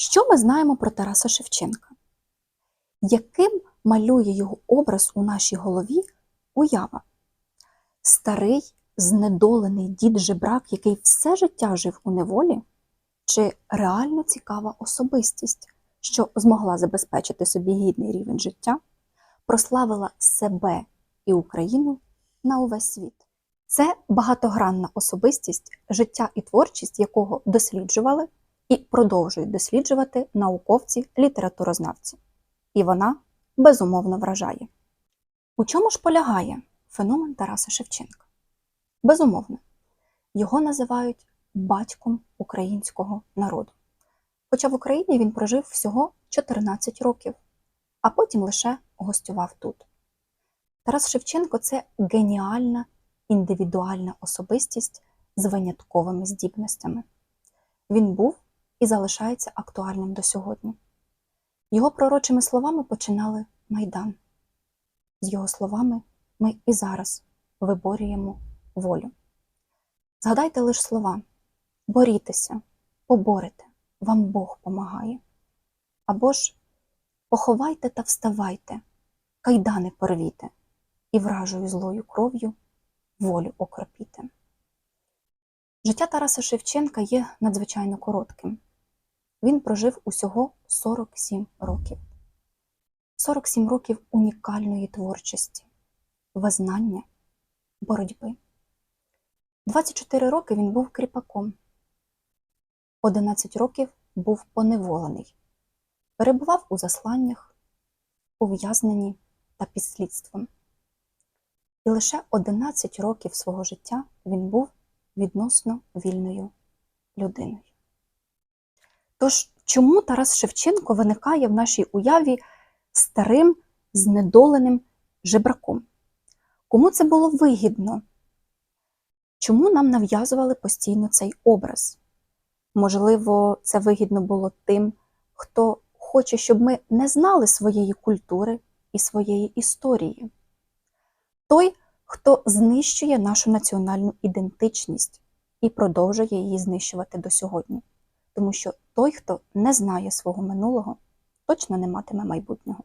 Що ми знаємо про Тараса Шевченка? Яким малює його образ у нашій голові уява? Старий, знедолений дід жебрак, який все життя жив у неволі, чи реально цікава особистість, що змогла забезпечити собі гідний рівень життя, прославила себе і Україну на увесь світ? Це багатогранна особистість, життя і творчість якого досліджували і продовжують досліджувати науковці, літературознавці. І вона безумовно вражає. У чому ж полягає феномен Тараса Шевченка? Безумовно, його називають батьком українського народу. Хоча в Україні він прожив всього 14 років, а потім лише гостював тут. Тарас Шевченко це геніальна індивідуальна особистість з винятковими здібностями. Він був і залишається актуальним до сьогодні. Його пророчими словами починали Майдан. З його словами ми і зараз виборюємо волю. Згадайте лише слова: борітеся, поборете, вам Бог помагає. Або ж поховайте та вставайте, кайдани порвіте, і вражою злою кров'ю волю окропіте. Життя Тараса Шевченка є надзвичайно коротким. Він прожив усього 47 років. 47 років унікальної творчості, визнання, боротьби. 24 роки він був кріпаком. 11 років був поневолений, перебував у засланнях, ув'язненні та під слідством. І лише 11 років свого життя він був відносно вільною людиною. Тож, чому Тарас Шевченко виникає в нашій уяві старим, знедоленим жебраком? Кому це було вигідно? Чому нам нав'язували постійно цей образ? Можливо, це вигідно було тим, хто хоче, щоб ми не знали своєї культури і своєї історії. Той, хто знищує нашу національну ідентичність і продовжує її знищувати до сьогодні. Тому що той, хто не знає свого минулого, точно не матиме майбутнього.